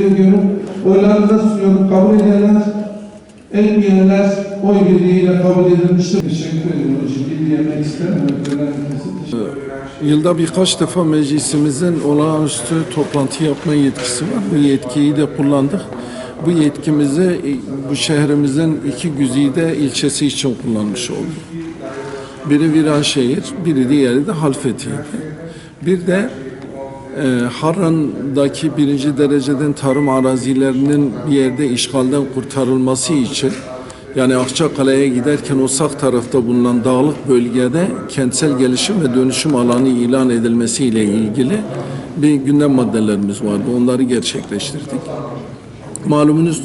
ediyorum. Oylarınıza sunuyorum. Kabul edenler, etmeyenler oy birliğiyle kabul edilmiştir. Teşekkür ediyorum hocam. Bir ederim. Yılda birkaç defa meclisimizin olağanüstü toplantı yapma yetkisi var. Bu yetkiyi de kullandık. Bu yetkimizi e, bu şehrimizin iki güzide ilçesi için kullanmış olduk. Biri Viranşehir, biri diğeri de Halfeti'ydi. Bir de Harran'daki birinci dereceden tarım arazilerinin bir yerde işgalden kurtarılması için yani Akçakale'ye giderken o sağ tarafta bulunan dağlık bölgede kentsel gelişim ve dönüşüm alanı ilan edilmesiyle ilgili bir gündem maddelerimiz vardı. Onları gerçekleştirdik. Malumunuz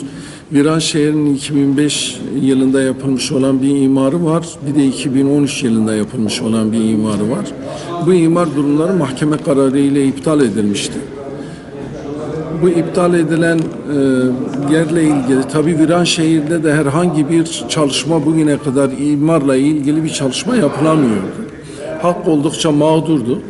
Viranşehir'in 2005 yılında yapılmış olan bir imarı var. Bir de 2013 yılında yapılmış olan bir imarı var. Bu imar durumları mahkeme kararı ile iptal edilmişti. Bu iptal edilen e, yerle ilgili tabii Viranşehir'de de herhangi bir çalışma bugüne kadar imarla ilgili bir çalışma yapılamıyordu. Halk oldukça mağdurdu.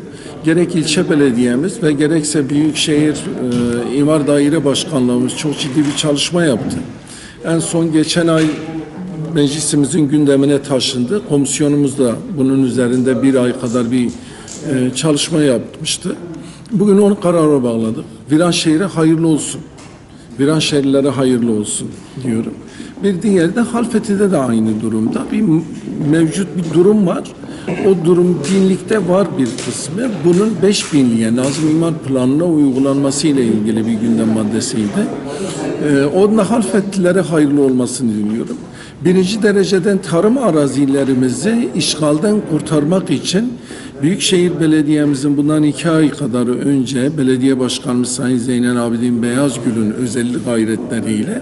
Gerek ilçe belediyemiz ve gerekse Büyükşehir e, İmar Daire Başkanlığımız çok ciddi bir çalışma yaptı. En son geçen ay meclisimizin gündemine taşındı. Komisyonumuz da bunun üzerinde bir ay kadar bir e, çalışma yapmıştı. Bugün onu karara bağladık. Viranşehir'e hayırlı olsun. Viranşehirlilere hayırlı olsun diyorum. Bir diğeri de Halfeti'de de aynı durumda. Bir mevcut bir durum var. O durum binlikte var bir kısmı. Bunun 5 binliğe Nazım İmar Planı'na uygulanması ile ilgili bir gündem maddesiydi. Ee, onunla Halfetlilere hayırlı olmasını diliyorum. Birinci dereceden tarım arazilerimizi işgalden kurtarmak için Büyükşehir Belediye'mizin bundan iki ay kadar önce Belediye Başkanımız Sayın Zeynel Abidin Beyazgül'ün özelli gayretleriyle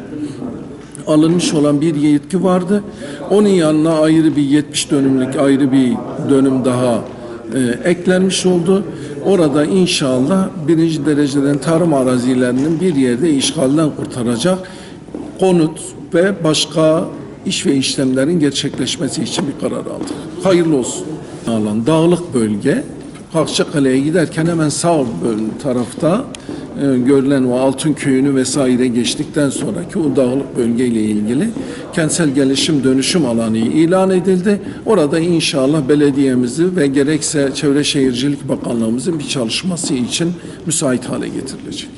alınmış olan bir yetki vardı. Onun yanına ayrı bir 70 dönümlük ayrı bir dönüm daha e, eklenmiş oldu. Orada inşallah birinci dereceden tarım arazilerinin bir yerde işgalden kurtaracak konut ve başka iş ve işlemlerin gerçekleşmesi için bir karar aldık. Hayırlı olsun. Alan dağlık bölge Akçakale'ye giderken hemen sağ tarafta e, görülen o altın köyünü vesaire geçtikten sonraki o dağlık bölgeyle ilgili kentsel gelişim dönüşüm alanı ilan edildi. Orada inşallah belediyemizi ve gerekse Çevre Şehircilik Bakanlığımızın bir çalışması için müsait hale getirilecek.